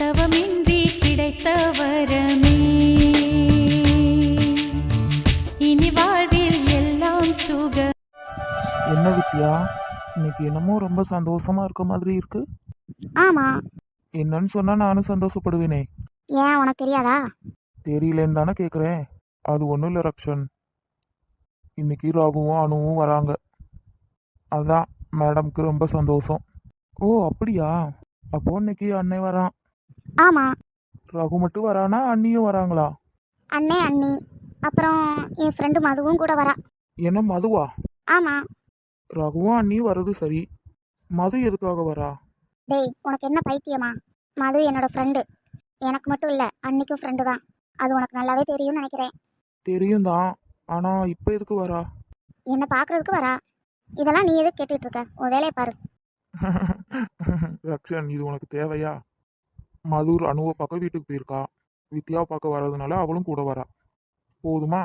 தவமின்றி கிடைத்த வரமே. இனி வாழ்வில் எல்லாம் சுக என்ன வித்யா இன்னைக்கு என்னமோ ரொம்ப சந்தோஷமா இருக்க மாதிரி இருக்கு. ஆமா. என்னன்னு சொன்னா நானும் சந்தோஷப்படுவேனே. ஏன் உனக்கு தெரியாதா? தெரியலன்னு தானே கேட்குறேன் அது ஒன்றும் இல்லை ரக்ஷன். இன்னைக்கு ராகுவும் அணுவும் வராங்க. அதான் மேடம்க்கு ரொம்ப சந்தோஷம். ஓ அப்படியா? அப்போ இன்னைக்கு அன்னை வரான். ஆமா. ரகு மட்டும் வரானா? அண்ணியும் வராங்களா? அண்ணே அண்ணி. அப்புறம் என் ஃப்ரெண்டு மதுவும் கூட வரா. என்ன மதுவா? ஆமா. ரகுவும் அண்ணியும் வர்றது சரி. மது எதுக்காக வரா? டேய் உனக்கு என்ன பைத்தியமா? மது என்னோட ஃப்ரெண்டு எனக்கு மட்டும் இல்லை அன்னிக்கும் ஃப்ரெண்டு தான். அது உனக்கு நல்லாவே தெரியும்னு நினைக்கிறேன். தெரியும் தான். ஆனா இப்போ எதுக்கு வரா? என்னை பார்க்கறதுக்கு வரா. இதெல்லாம் நீ எதுக்கு கேட்டுட்டு இருக்க? உன் வேலையை பாரு. ரக்ஷன் இது உனக்கு தேவையா? மதுர் அணுவை பார்க்க வீட்டுக்கு போயிருக்கா. வித்யா பார்க்க வர்றதுனால அவளும் கூட வரா. போதுமா?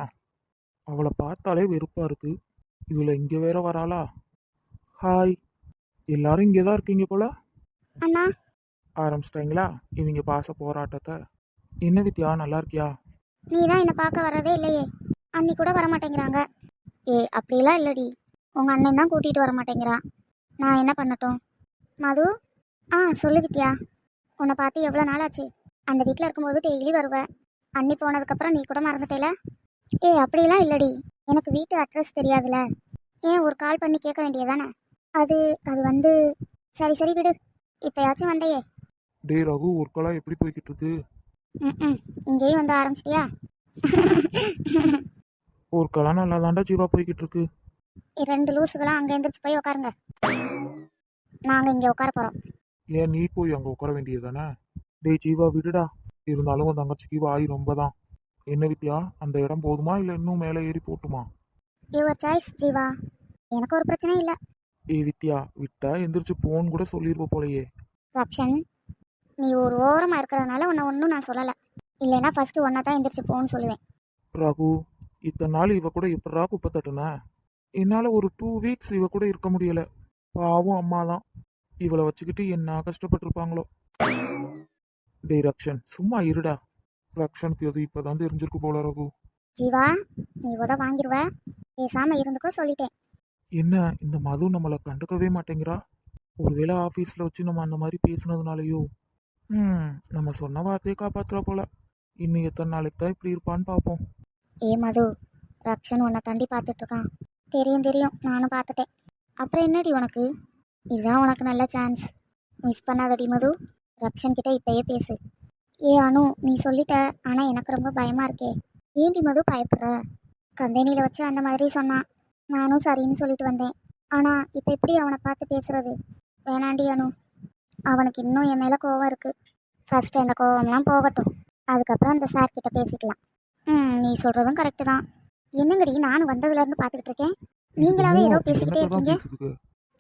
அவளை பார்த்தாலே வெறுப்பா இருக்கு. இதுல இங்க வேற வராளா? ஹாய் எல்லாரும் இங்கே தான் இருக்கீங்க போல? அண்ணா. ஆரம்பிச்சிட்டாங்களா? இவங்க பாச போராட்டத்தை. என்ன வித்யா நல்லா இருக்கியா? நீ தான் என்னை பார்க்க வர்றதே இல்லையே. அன்னி கூட வர மாட்டேங்கிறாங்க ஏ அப்படிலாம் இல்லடி. உங்கள் அண்ணன் தான் கூட்டிகிட்டு வர மாட்டேங்கிறான் நான் என்ன பண்ணட்டும்? மது? ஆ சொல்லு வித்யா. உன்னை பார்த்து எவ்வளோ நாள் ஆச்சு அந்த வீட்டில் இருக்கும்போது டெய்லி வருவ. அன்னி போனதுக்கப்புறம் நீ கூட மறந்துட்டேல? ஏ அப்படிலாம் இல்லடி. எனக்கு வீட்டு அட்ரஸ் தெரியாதுல. ஏன் ஒரு கால் பண்ணி கேட்க வேண்டியதானே அது அது வந்து சரி சரி விடு. இப்போயாச்சும் வந்தையே. டே ரகு ஒர்க்கெல்லாம் எப்படி போய்கிட்டு இருக்கு? ம் ம் இங்கேயும் வந்து ஆரம்பிச்சிட்டியா? ஒர்க்கெல்லாம் நல்லா தாண்டா ஜீவா போய்கிட்டு இருக்கு. ரெண்டு லூசுகளாம் அங்கே எந்திரிச்சு போய் உட்காருங்க நாங்கள் இங்கே உட்கார போகிறோம் ஏன் நீ போய் அங்கே உட்கார வேண்டியது தானே டேய் ஜீவா விடுடா. இருந்தாலும் உன் தங்கச்சிக்கு வாய் ரொம்ப தான் என்ன வித்யா அந்த இடம் போதுமா இல்லை இன்னும் மேலே ஏறி போட்டுமா? Your choice Jeeva. எனக்கு ஒரு பிரச்சனையும் இல்லை. ஏய் வித்யா விட்டா எந்திரிச்சு போன்னு கூட சொல்லிருப்ப போலயே. ரக்ஷன் நீ ஒரு ஓரமாக இருக்கிறதுனால உன்னை ஒன்றும் நான் சொல்லலை. இல்லைன்னா ஃபஸ்ட்டு ஒன்றை தான் எந்திரிச்சு போன்னு சொல்லுவேன். ரகு இத்தனை நாள் இவ கூட எப்படா குப்பை தட்டுன? என்னால் ஒரு டூ வீக்ஸ் இவ கூட இருக்க முடியல. பாவம் அம்மா தான் இவளை வச்சுக்கிட்டு என்ன கஷ்டப்பட்டிருப்பாங்களோ? டேய் ரக்ஷன் சும்மா இருடா. ரக்ஷனுக்கு எது இப்போதான் தெரிஞ்சிருக்கு போல ரகு. ஜீவா நீ உத வாங்கிடுவ பேசாமல் இருந்துக்கோ சொல்லிட்டேன். என்ன இந்த மது நம்மளை கண்டுக்கவே மாட்டேங்கிறா? ஒருவேளை ஆஃபீஸில் வச்சு நம்ம அந்த மாதிரி பேசுனதுனாலயோ? ம் நம்ம சொன்ன வார்த்தையை காப்பாத்துறா போல. இன்னும் எத்தனை நாளைக்கு தான் இப்படி இருப்பான்னு பார்ப்போம் ஏ மது ரக்ஷன் உன்னை தண்டி பார்த்துட்ருக்கான் தெரியும் தெரியும். நானும் பார்த்துட்டேன். அப்புறம் என்னடி உனக்கு? இதுதான் உனக்கு நல்ல சான்ஸ் மிஸ் பண்ணாதடி மது. ரக்ஷன் கிட்ட இப்பயே பேசு. ஏ அனு நீ சொல்லிட்ட ஆனால் எனக்கு ரொம்ப பயமாக இருக்கே. ஏன்டி மது பயப்படுற? கம்பெனியில் வச்சு அந்த மாதிரி சொன்னான் நானும் சரின்னு சொல்லிட்டு வந்தேன். ஆனால் இப்போ எப்படி அவனை பார்த்து பேசுறது? வேணாண்டி அனு. அவனுக்கு இன்னும் என் மேலே கோவம் இருக்குது ஃபர்ஸ்ட் அந்த கோவம்லாம் போகட்டும். அதுக்கப்புறம் அந்த சார் கிட்ட பேசிக்கலாம். ம் நீ சொல்றதும் கரெக்டு தான். என்னங்கடி நானும் வந்ததுல இருந்து பார்த்துக்கிட்டு இருக்கேன்? நீங்களாவே ஏதோ பேசிக்கிட்டே இருக்கீங்க?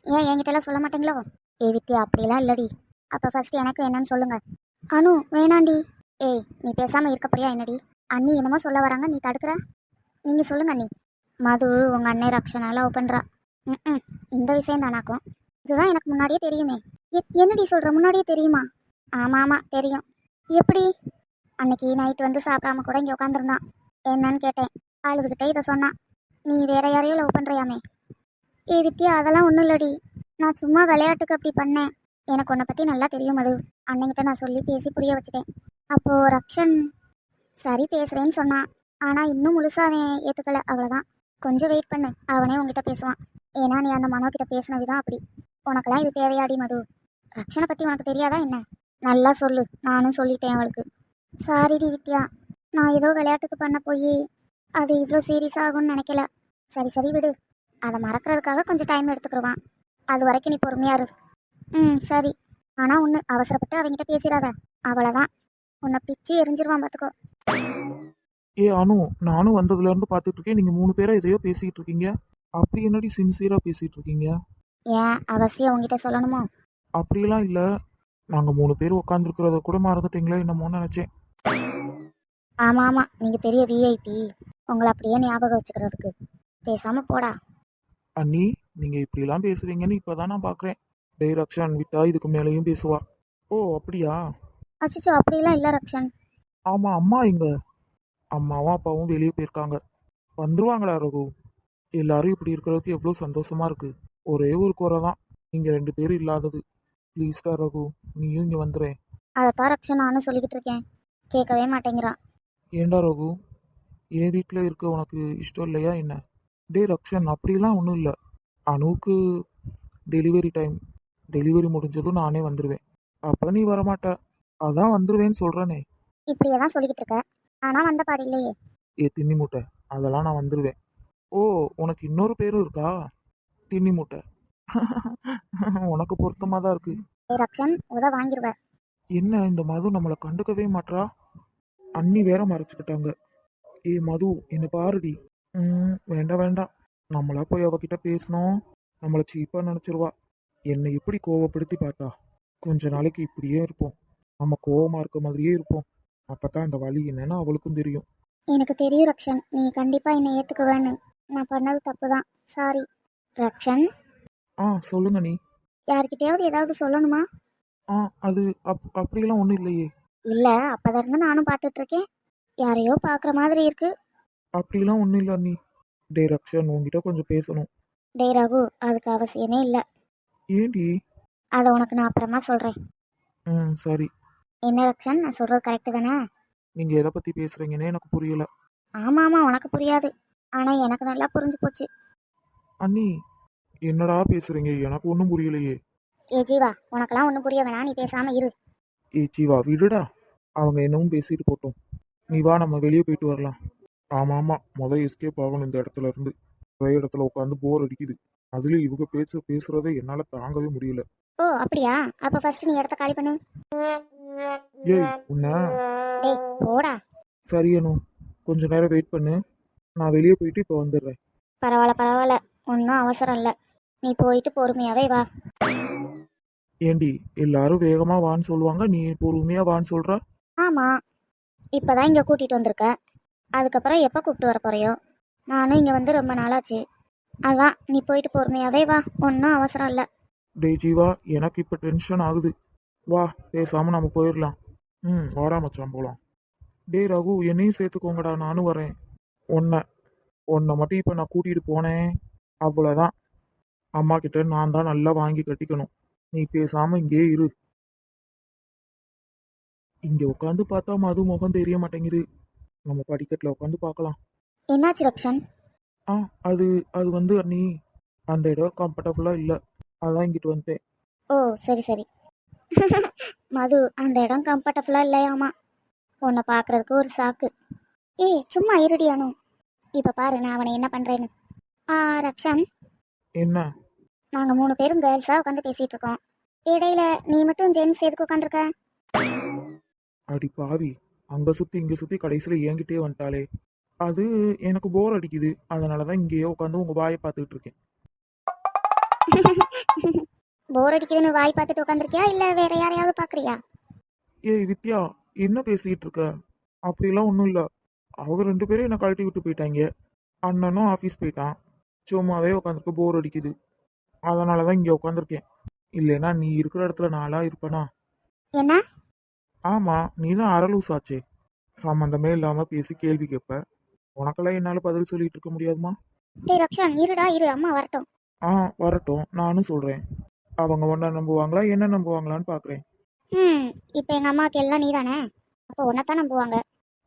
ஏன் என்கிட்டலாம் சொல்ல மாட்டீங்களோ? ஏ வித்யா அப்படிலாம் இல்லடி. அப்போ ஃபர்ஸ்ட் எனக்கு என்னன்னு சொல்லுங்க. அனு வேணாண்டி. ஏய் நீ பேசாமல் இருக்க போறியா என்னடி? அண்ணி என்னமோ சொல்ல வராங்க நீ தடுக்கிற? நீங்கள் சொல்லுங்க அண்ணி. மது உங்கள் அண்ணன் ரக்ஷனா லவ் பண்ணுறா ம் இந்த விஷயம் தானாக்கும். இதுதான் எனக்கு முன்னாடியே தெரியுமே. எ- என்னடி சொல்கிற முன்னாடியே தெரியுமா? ஆமாம் ஆமாம் தெரியும். எப்படி? அன்னைக்கு நைட் வந்து சாப்பிடாம கூட இங்கே உட்காந்துருந்தான் என்னன்னு கேட்டேன். அழுதுகிட்டே இதை சொன்னான். நீ வேற யாரையோ லவ் பண்ணுறியாமே ஏ வித்தியா அதெல்லாம் ஒன்றும் இல்லடி. நான் சும்மா விளையாட்டுக்கு அப்படி பண்ணேன். எனக்கு உன்னை பற்றி நல்லா தெரியும் அது அண்ணங்கிட்ட நான் சொல்லி பேசி புரிய வச்சுட்டேன். அப்போது ரக்ஷன் சரி பேசுகிறேன்னு சொன்னான் ஆனால் இன்னும் முழுசாக அவன் ஏற்றுக்கலை அவ்வளோதான் கொஞ்சம் வெயிட் பண்ணு அவனே உங்ககிட்ட பேசுவான். ஏன்னா நீ அந்த மனோ கிட்ட பேசின விதம் அப்படி. உனக்கெல்லாம் இது தேவையாடி மது. ரக்ஷனை பற்றி உனக்கு தெரியாதா என்ன? நல்லா சொல்லு நானும் சொல்லிட்டேன் அவளுக்கு. சாரிடி வித்யா நான் ஏதோ விளையாட்டுக்கு பண்ண போய் அது இவ்வளோ சீரியஸாகும்னு நினைக்கல. சரி சரி விடு. அதை மறக்கிறதுக்காக கொஞ்சம் டைம் எடுத்துக்கிடுவான். அது வரைக்கும் நீ பொறுமையா இரு. ம் சரி. ஆனால் ஒன்று அவசரப்பட்டு அவங்கிட்ட பேசிடாத. அவ்வளோதான் உன்னை பிச்சு எரிஞ்சிருவான் பார்த்துக்கோ ஏ அனு நானும் வந்ததுல இருந்து பார்த்துட்டு இருக்கேன். நீங்க மூணு பேரா எதையோ பேசிட்டு இருக்கீங்க. அப்படி என்னடி சின்சியரா பேசிட்டு இருக்கீங்க? ஏன் அவசியம் உங்ககிட்ட சொல்லணுமோ? அப்படியெல்லாம் இல்ல. நாங்க மூணு பேர் உட்காந்துருக்கிறத கூட மறந்துட்டீங்களே என்னமோன்னு நினைச்சேன். ஆமாம் ஆமாம் நீங்கள் பெரிய விஐபி உங்களை அப்படியே ஞாபகம் வச்சுக்கிறதுக்கு. பேசாமல் போடா. அண்ணி நீங்க இப்படிலாம் பேசுவீங்கன்னு இப்பதான் நான் பாக்குறேன். டேய் ரக்ஷன் விட்டா இதுக்கு மேலேயும் பேசுவா. ஓ அப்படியா? அச்சோ அப்படிலாம் இல்லை ரக்ஷன். ஆமா அம்மா எங்க அம்மாவும் அப்பாவும் வெளியே போயிருக்காங்க. வந்துருவாங்களா ரகு? எல்லாரும் இப்படி இருக்கிறதுக்கு எவ்வளோ சந்தோஷமா இருக்கு. ஒரே ஒரு குறை தான். நீங்க ரெண்டு பேரும் இல்லாதது. ப்ளீஸ்டா ரகு நீயும் இங்க வந்துடுறேன் அதைத்தான் ரக்ஷன் நானும் சொல்லிக்கிட்டு இருக்கேன். கேட்கவே மாட்டேங்கிறான். ஏண்டா ரகு? என் வீட்டில் இருக்க உனக்கு இஷ்டம் இல்லையா என்ன? டே ரக்ஷன் அப்படிலாம் ஒன்றும் இல்லை. அனுவுக்கு டெலிவரி டைம் டெலிவரி முடிஞ்சதும் நானே வந்துடுவேன் அப்போ நீ வரமாட்ட. அதான் வந்துடுவேன்னு சொல்கிறேனே இப்படியே தான் சொல்லிக்கிட்டு இருக்க. ஆனால் வந்த பாடு இல்லையே. ஏ தின்னி மூட்டை. அதெல்லாம் நான் வந்துடுவேன் ஓ உனக்கு இன்னொரு பேரும் இருக்கா? தின்னி மூட்டை. உனக்கு பொருத்தமாக தான் இருக்கு. ஏய் ரக்ஷன் உத வாங்கிடுவ என்ன இந்த மது நம்மளை கண்டுக்கவே மாட்றா? அண்ணி வேற மறைச்சுக்கிட்டாங்க. ஏ மது என்ன பாருடி. ம் வேண்டாம் வேண்டாம். நம்மளா போய் அவகிட்ட பேசணும். நம்மளை சீப்பாக நினச்சிருவா. என்னை எப்படி கோவப்படுத்தி பார்த்தா? கொஞ்ச நாளைக்கு இப்படியே இருப்போம். நம்ம கோவமா இருக்க மாதிரியே இருப்போம். அப்பதான் அந்த வழி என்னன்னு அவளுக்கும் தெரியும். எனக்கு தெரியும் ரக்ஷன். நீ கண்டிப்பாக என்னை ஏற்றுக்குவேன்னு நான் பண்ணது தப்பு தான் சாரி ரக்ஷன்? ஆ சொல்லுங்க நீ. யார்கிட்டயாவது ஏதாவது சொல்லணுமா? ஆ அது அப் அப்படியெல்லாம் ஒன்றும் இல்லையே. இல்லை அப்போதான் இருந்து நானும் பார்த்துட்டு இருக்கேன். யாரையோ பார்க்குற மாதிரி இருக்கு. அப்படிலாம் ஒன்றும் இல்லை அண்ணி. டே ரக்ஷன் உன்கிட்ட கொஞ்சம் பேசணும். டே ரகு அதுக்கு அவசியமே இல்லை. ஏண்டி? அதை உனக்கு நான் அப்புறமா சொல்கிறேன் ம் சரி. என்ன ரக்ஷன்? நான் சொல்கிறது கரெக்டு தானே? நீங்கள் எதை பற்றி பேசுகிறீங்கன்னே எனக்கு புரியல. ஆமாம் ஆமாம் உனக்கு புரியாது. ஆனால் எனக்கு நல்லா புரிஞ்சு போச்சு. அண்ணி என்னடா பேசுகிறீங்க எனக்கு ஒன்றும் புரியலையே. ஏ ஜீவா உனக்கெல்லாம் ஒன்றும் புரிய வேணாம். நீ பேசாமல் இரு. ஏ ஜீவா விடுடா. அவங்க என்னவும் பேசிட்டு போட்டோம். நீ வா நம்ம வெளியே போயிட்டு வரலாம். ஆமாம் ஆமாம் முதல் எஸ்கேப் ஆகணும் இந்த இடத்துல இருந்து ஒரே இடத்துல உட்காந்து போர் அடிக்குது. அதுலேயும் இவங்க பேச பேசுறதை என்னால் தாங்கவே முடியல. ஓ அப்படியா? அப்போ ஃபர்ஸ்ட் நீ இடத்த காலி பண்ணு. ஏய் உன்ன. டேய் போடா. சரி அனு. கொஞ்ச நேரம் வெயிட் பண்ணு. நான் வெளியே போயிட்டு இப்போ வந்துடுறேன். பரவாயில்ல பரவாயில்ல. ஒன்றும் அவசரம் இல்லை. நீ போயிட்டு பொறுமையாவே வா. ஏண்டி எல்லாரும் வேகமாக வான்னு சொல்லுவாங்க. நீ பொறுமையாக வான்னு சொல்கிற ஆமாம் இப்போ தான் இங்கே கூட்டிகிட்டு வந்திருக்க. அதுக்கப்புறம் எப்போ கூப்பிட்டு வர போறியோ? நானும் இங்கே வந்து ரொம்ப நாளாச்சு. அதான் நீ போயிட்டு பொறுமையாவே வா. ஒன்றும் அவசரம் இல்லை. டே ஜீவா எனக்கு இப்போ டென்ஷன் ஆகுது. வா பேசாமல் நம்ம போயிடலாம் ம் வாடா மச்சான் போகலாம் டே ரகு என்னையும் சேர்த்துக்கோங்கடா நானும் வரேன். உன்னை உன்னை மட்டும் இப்போ நான் கூட்டிகிட்டு போனேன். அவ்வளோதான் அம்மா கிட்ட நான் தான் நல்லா வாங்கி கட்டிக்கணும். நீ பேசாமல் இங்கேயே இரு. இங்கே உட்காந்து பார்த்தா மது முகம் தெரிய மாட்டேங்குது. நம்ம படிக்கட்டில் உட்காந்து பார்க்கலாம் என்னாச்சு ரக்ஷன்? ஆ அது அது வந்து நீ அந்த இடம் கம்ஃபர்டபுளாக இல்லை. அதான் இங்கிட்டு வந்துட்டேன் ஓ சரி சரி. மது அந்த இடம் கம்ஃபர்டபுளாக இல்லையாமா? உன்னை பார்க்கறதுக்கு ஒரு சாக்கு. ஏய் சும்மா இருடியானு இப்போ பாரு நான் அவனை என்ன பண்ணுறேன்னு ஆ ரக்ஷன். என்ன? நாங்கள் மூணு பேரும் கேர்ள்ஸாக உட்காந்து பேசிகிட்டு இருக்கோம். இடையில நீ மட்டும் ஜென்ஸ் எதுக்கு உட்காந்துருக்க அடி பாவி. அங்க சுத்தி இங்க சுத்தி கடைசியில என்கிட்டயே வந்துட்டாளே. அது எனக்கு போர் அடிக்குது. அதனால தான் இங்கேயே உட்காந்து உங்க வாயை பார்த்துக்கிட்டு இருக்கேன் போர் அடிக்குதுன்னு வாய் பார்த்துட்டு உட்காந்துருக்கியா இல்லை வேற யாரையாவது பார்க்குறியா? ஏய் வித்யா என்ன பேசிக்கிட்டு இருக்க அப்படிலாம் ஒன்றும் இல்லை. அவங்க ரெண்டு பேரும் என்னை கழட்டி விட்டு போயிட்டாங்க. அண்ணனும் ஆஃபீஸ் போயிட்டான். சும்மாவே உட்காந்துருக்க போர் அடிக்குது. அதனால தான் இங்கே உட்காந்துருக்கேன் இல்லைன்னா நீ இருக்கிற இடத்துல நாளா இருப்பேனா? என்ன? ஆமாம் நீ தான் அரலூஸ் ஆச்சே சம்மந்தமே இல்லாமல் பேசி கேள்வி கேட்ப உனக்கெல்லாம் என்னால் பதில் சொல்லிட்டு இருக்க முடியாதுமா? டேய் ரக்ஷன் இருடா இரு. அம்மா வரட்டும். ஆ வரட்டும். நானும் சொல்கிறேன் அவங்க ஒன்றை நம்புவாங்களா என்ன நம்புவாங்களான்னு பார்க்குறேன் ம் இப்போ எங்கள் அம்மாவுக்கு எல்லாம் நீ தானே அப்போ உன்னைத்தான் நம்புவாங்க.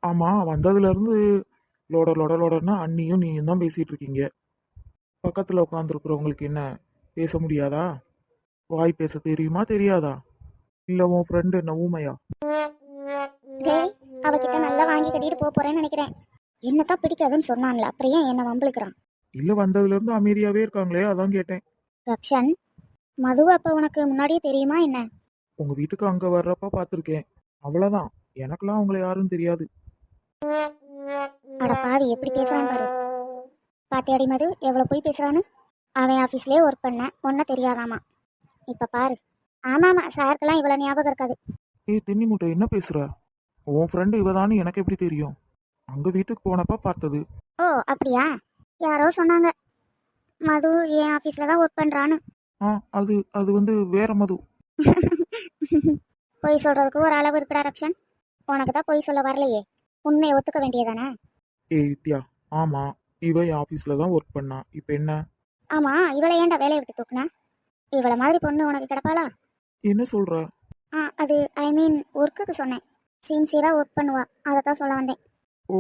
ஆமாம் வந்ததுலேருந்து லோட லோட லோடன்னா அண்ணியும் நீயும் தான் பேசிகிட்டு இருக்கீங்க. பக்கத்தில் உட்காந்துருக்குறவங்களுக்கு என்ன பேச முடியாதா? வாய் பேச தெரியுமா தெரியாதா? இல்லை உன் ஃப்ரெண்டு ஊமையா? டேய் அவகிட்ட நல்லா வாங்கி கட்டிட்டு போக போறேன்னு நினைக்கிறேன். என்னத்தான் பிடிக்காதுன்னு சொன்னான்ல அப்புறம் ஏன் என்ன வம்பிழுக்கிறான்? இல்லை வந்ததுலேருந்து அமைதியாகவே இருக்காங்களே அதான் கேட்டேன். ரக்ஷன் மது அப்போ உனக்கு முன்னாடியே தெரியுமா என்ன? உங்கள் வீட்டுக்கு அங்கே வர்றப்ப பார்த்துருக்கேன் அவ்வளோதான் எனக்கெல்லாம் அவங்கள யாருன்னு தெரியாது. அட பாவி எப்படி பேசுறான் பாரு. பாத்தியாடி மது எவ்வளோ போய் பேசுறான்னு? அவன் ஆஃபீஸ்லேயே ஒர்க் பண்ண ஒன்றும் தெரியாதாமா. இப்போ பாரு. ஆமாம் ஆமாம் சாருக்கெல்லாம் இவ்வளோ ஞாபகம் இருக்காது. ஏய் தென்னி முட்டை என்ன பேசுற? உன் ஃப்ரெண்டு இவதான்னு எனக்கு எப்படி தெரியும்? அங்கே வீட்டுக்கு போனப்ப பார்த்தது. ஓ அப்படியா? யாரோ சொன்னாங்க. மது என் ஆஃபீஸில் தான் ஒர்க் பண்ணுறான்னு ஆ அது அது வந்து வேற மது. பொய் சொல்றதுக்கு ஒரு அளவு இருக்குடா ரக்ஷன். உனக்கு தான் பொய் சொல்ல வரலையே. உண்மையை ஒத்துக்க வேண்டியதானே? ஏய் வித்யா ஆமா இவ என் ஆஃபீஸ்ல தான் ஒர்க் பண்ணா. இப்போ என்ன? ஆமா இவளை ஏன்டா வேலையை விட்டு தூக்குன? இவளை மாதிரி பொண்ணு உனக்கு கிடப்பாளா? என்ன சொல்ற? ஆ அது ஐ மீன் ஒர்க்குக்கு சொன்னேன். சின்சியராக ஒர்க் பண்ணுவா. அதை தான் சொல்ல வந்தேன். ஓ.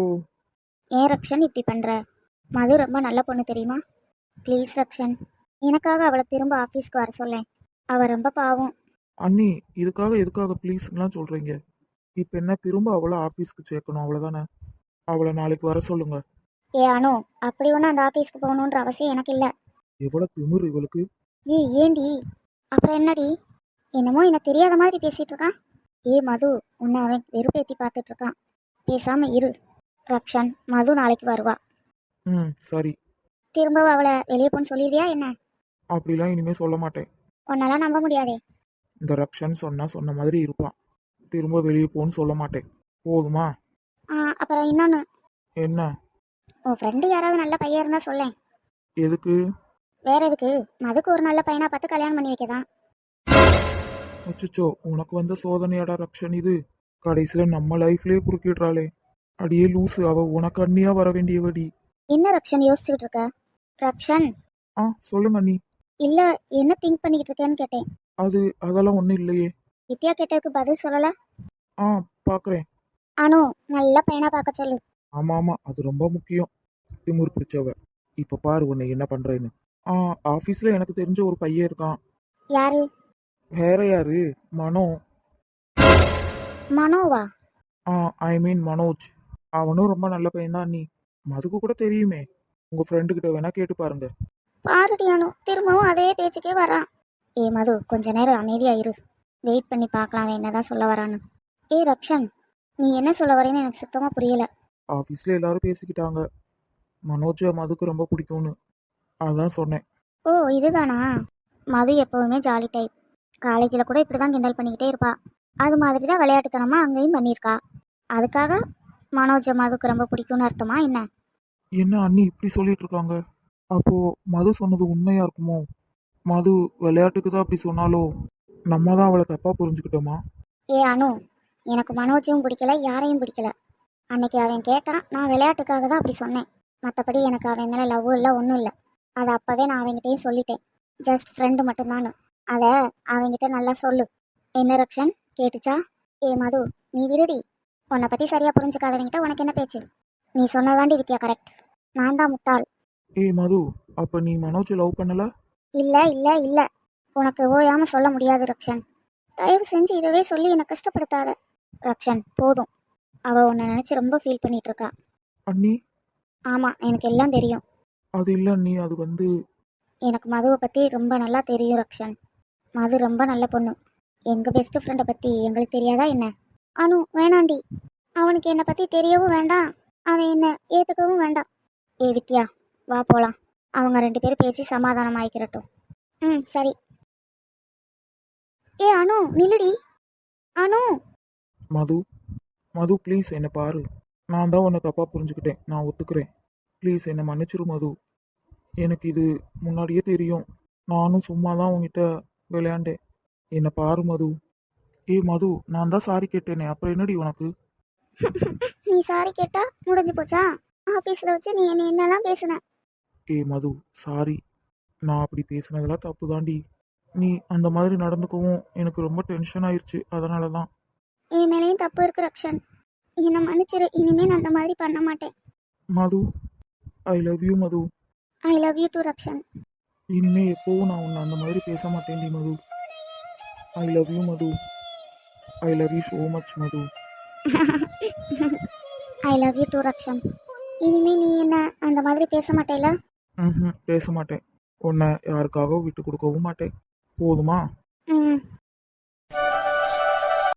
ஏன் ரக்ஷன் இப்படி பண்ணுற மது ரொம்ப நல்ல பொண்ணு தெரியுமா? ப்ளீஸ் ரக்ஷன். எனக்காக அவளை திரும்ப ஆஃபீஸ்க்கு வர சொல்லேன். அவள் ரொம்ப பாவம். அண்ணி இதுக்காக எதுக்காக ப்ளீஸ்லாம் சொல்றீங்க? இப்போ என்ன திரும்ப அவளை ஆஃபீஸ்க்கு சேர்க்கணும் அவ்வளோதானே அவளை நாளைக்கு வர சொல்லுங்க. ஏ அனு அப்படி ஒன்றும் அந்த ஆஃபீஸ்க்கு போகணுன்ற அவசியம் எனக்கு இல்லை. எவ்வளோ திமிரு இவளுக்கு. ஏய் ஏண்டி? அப்புறம் என்னடி? என்னமோ எனக்கு தெரியாத மாதிரி பேசிட்டு இருக்கான். ஏ மது உன்னை அவன் வெறுப்பேத்தி பார்த்துட்டு இருக்கான். பேசாம இரு. ரக்ஷன் மது நாளைக்கு வருவா. ம் சரி. திரும்பவும் அவளை வெளியே போன்னு சொல்லிடுவியா என்ன? அப்படிலாம் இனிமே சொல்ல மாட்டேன். உன்னால நம்ப முடியாதே. இந்த ரக்ஷன் சொன்னா சொன்ன மாதிரி இருப்பான். திரும்ப வெளியே போன்னு சொல்ல மாட்டேன். போதுமா? ஆ, அப்புறம் இன்னொன்று என்ன? உன் ஃப்ரெண்டு யாராவது நல்ல பையன் இருந்தா சொல்லேன். எதுக்கு? வேற எதுக்கு? மதுக்கு ஒரு நல்ல பையனா பார்த்து கல்யாணம் பண்ணி வைக்கதான். அச்சச்சோ உனக்கு வந்த சோதனையாடா ரக்ஷன் இது. கடைசியில நம்ம லைஃப்லயே குறுக்கிடுறாளே. அடியே லூசு அவ உனக்கு அண்ணியா வர வேண்டியவடி. என்ன ரக்ஷன் யோசிச்சுக்கிட்டு இருக்க? ரக்ஷன்? ஆ சொல்லுங்க அண்ணி இல்ல என்ன திங்க் பண்ணிக்கிட்டு இருக்கேன்னு கேட்டேன். அது அதெல்லாம் ஒன்றும் இல்லையே. வித்யா கேட்டதுக்கு பதில் சொல்லல? ஆ பார்க்குறேன் அனு நல்ல பையனா பார்க்க சொல்லு. ஆமா ஆமா அது ரொம்ப முக்கியம். திமிரு பிடிச்சவ இப்ப பாரு உன்னை என்ன பண்றேன்னு. ஆ ஆபீஸ்ல எனக்கு தெரிஞ்ச ஒரு பையன் இருக்கான். யாரு? வேற யாரு? மனோ. மனோவா? Ah I mean Manoj. அவனும் ரொம்ப நல்ல பையன் தான் நீ. மதுக்கு கூட தெரியுமே. உங்க ஃப்ரெண்டு கிட்ட வேணா கேட்டு பாருங்க. பாருடி அனு. திரும்பவும் அதே பேச்சுக்கே வரான். ஏ மது கொஞ்ச நேரம் அமைதியா இரு. வெயிட் பண்ணி பார்க்கலாம் அவன் என்னதான் சொல்ல வரான்னு. ஏ ரக்ஷன் நீ என்ன சொல்ல வரேன்னு எனக்கு சுத்தமா புரியல. ஆஃபீஸில் எல்லாரும் பேசிக்கிட்டாங்க. மனோஜை மதுக்கு ரொம்ப பிடிக்கும்னு. அதான் சொன்னேன். ஓ இதுதானா? மது எப்பவுமே ஜாலி டைப் காலேஜில் கூட இப்படி தான் கிண்டல் பண்ணிக்கிட்டே இருப்பா. அது மாதிரி தான் விளையாட்டுத்தனமாக அங்கேயும் பண்ணியிருக்கா. அதுக்காக மனோஜை மதுக்கு ரொம்ப பிடிக்கும்னு அர்த்தமா என்ன? என்ன அண்ணி இப்படி சொல்லிட்டு இருக்காங்க? அப்போ மது சொன்னது உண்மையா இருக்குமோ? மது விளையாட்டுக்கு தான் அப்படி சொன்னாலோ? நம்ம தான் அவளை தப்பா புரிஞ்சுக்கிட்டோமா? ஏ அனு எனக்கு மனோஜையும் பிடிக்கல யாரையும் பிடிக்கல. அன்னைக்கு அவன் கேட்டான் நான் விளையாட்டுக்காக தான் அப்படி சொன்னேன். மற்றபடி எனக்கு அவன் மேலே லவ் இல்லை ஒன்றும் இல்லை. அதை அப்போவே நான் அவன்கிட்டயும் சொல்லிட்டேன். ஜஸ்ட் ஃப்ரெண்டு மட்டும்தானு அதை அவன்கிட்ட நல்லா சொல்லு. என்ன ரக்ஷன்? கேட்டுச்சா? ஏ மது நீ விருடி உன்னை பற்றி சரியாக புரிஞ்சுக்காதவங்கிட்ட உனக்கு என்ன பேச்சு? நீ சொன்னதாண்டி வித்யா கரெக்ட் நான் தான் முட்டாள். ஏய் மது அப்ப நீ மனோஜை லவ் பண்ணல? இல்லை இல்லை இல்லை. உனக்கு ஓயாமல் சொல்ல முடியாது ரக்ஷன். தயவு செஞ்சு இதவே சொல்லி என்னை கஷ்டப்படுத்தாத. ரக்ஷன் போதும். அவ உன்னை நினச்சி ரொம்ப ஃபீல் பண்ணிட்டு இருக்கா அண்ணி? ஆமாம் எனக்கு எல்லாம் தெரியும். அது இல்ல அண்ணி அது வந்து எனக்கு மதுவை பற்றி ரொம்ப நல்லா தெரியும் ரக்ஷன். மது ரொம்ப நல்ல பொண்ணு. எங்கள் பெஸ்ட் ஃப்ரெண்டை பற்றி எங்களுக்கு தெரியாதா என்ன? அனு வேணாண்டி. அவனுக்கு என்னை பற்றி தெரியவும் வேண்டாம். அவன் என்னை ஏற்றுக்கவும் வேண்டாம். ஏ வித்யா வா போகலாம் அவங்க ரெண்டு பேரும் பேசி சமாதானம் ஆயிக்கிறட்டும் ம் சரி. ஏ அனு நில்லுடி. அனு. மது மது ப்ளீஸ் என்னை பாரு. நான் தான் உன்னை தப்பாக புரிஞ்சுக்கிட்டேன். நான் ஒத்துக்கிறேன். ப்ளீஸ் என்னை மன்னிச்சிரு மது. எனக்கு இது முன்னாடியே தெரியும். நானும் சும்மா தான் உன்கிட்ட விளையாண்டேன். என்னை பாரு மது. ஏய் மது நான் தான் சாரி கேட்டேனே அப்புறம் என்னடி உனக்கு? நீ சாரி கேட்டா முடிஞ்சு போச்சா? ஆஃபீஸில் வச்சு நீ என்ன என்னெல்லாம் பேசுன? ஏய் மது சாரி நான் அப்படி பேசுனதெல்லாம் தப்பு தாண்டி நீ அந்த மாதிரி நடந்துக்கவும் எனக்கு ரொம்ப டென்ஷன் ஆயிருச்சு அதனால தான் என் மேலேயும் தப்பு இருக்கு ரக்ஷன். என்னை மன்னிச்சிரு இனிமே நான் அந்த மாதிரி பண்ண மாட்டேன். Madhu I love you Madhu. I love you too Rakshan. இனிமே எப்போவும் நான் உன்னை அந்த மாதிரி பேச மாட்டேன்டி Madhu. I love you Madhu. I love you so much Madhu. I love you too Rakshan. இனிமே நீ என்ன அந்த மாதிரி பேச மாட்டேல ம் பேச மாட்டேன். உன்னை யாருக்காகவும் விட்டு கொடுக்கவும் மாட்டேன். போதுமா? ம்.